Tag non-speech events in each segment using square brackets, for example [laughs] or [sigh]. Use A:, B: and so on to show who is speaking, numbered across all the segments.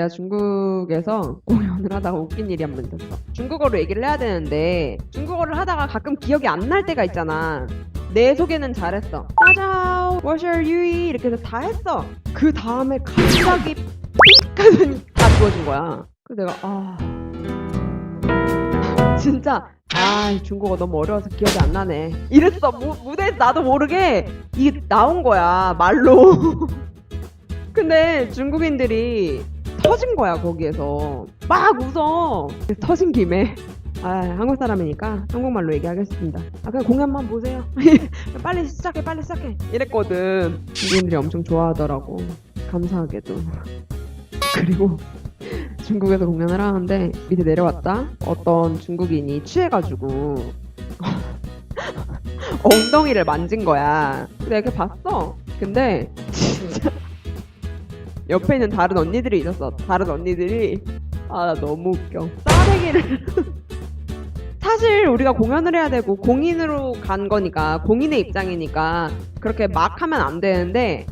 A: 내가 중국에서 공연을 하다가 웃긴 일이 한 번 있었어. 중국어로 얘기를 해야 되는데 중국어를 하다가 가끔 기억이 안 날 때가 있잖아. 내 소개는 잘했어. What's your Yui? 이렇게 해서 다 했어. 그 다음에 갑자기 삑 하더니 다 주어진 거야. 그래서 내가 아 진짜 아 중국어 너무 어려워서 기억이 안 나네. 이랬어. 무, 무대에서 나도 모르게 이게 나온 거야 말로. [laughs] 근데 중국인들이 터진 거야 거기에서. 막 웃어. 그래서 터진 김에. 아 한국 사람이니까 한국말로 얘기하겠습니다. 아 그냥 공연만 보세요. [laughs] 빨리 시작해 빨리 시작해. 이랬거든. 중국인들이 엄청 좋아하더라고. 감사하게도. [laughs] 그리고 중국에서 공연을 하는데 밑에 내려왔다. 어떤 중국인이 취해가지고 [laughs] 엉덩이를 만진 거야. 내가 이렇게 봤어. 근데 진짜 옆에 있는 다른 언니들이 있었어. 다른 언니들이 아 나 너무 웃겨. 싸대기를 [laughs] 사실 우리가 공연을 해야 되고 공인으로 간 거니까 공인의 입장이니까 그렇게 막 하면 안 되는데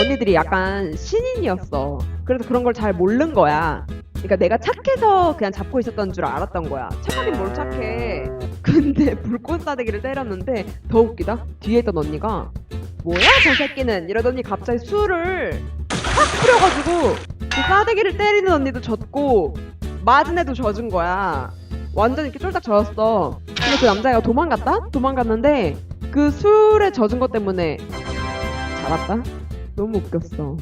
A: 언니들이 약간 신인이었어. 그래서 그런 걸 잘 모르는 거야. 그러니까 내가 착해서 그냥 잡고 있었던 줄 알았던 거야. 착하긴 뭘 착해. 근데 [laughs] 불꽃 싸대기를 때렸는데 더 웃기다. 뒤에 있던 언니가 뭐야 저 새끼는 이러더니 갑자기 술을 확 뿌려가지고 그 싸대기를 때리는 언니도 졌고 맞은 애도 젖은 거야. 완전 이렇게 쫄딱 젖었어. 근데 그 남자애가 도망갔다? 도망갔는데 그 술에 젖은 것 때문에 잡았다? 너무 웃겼어.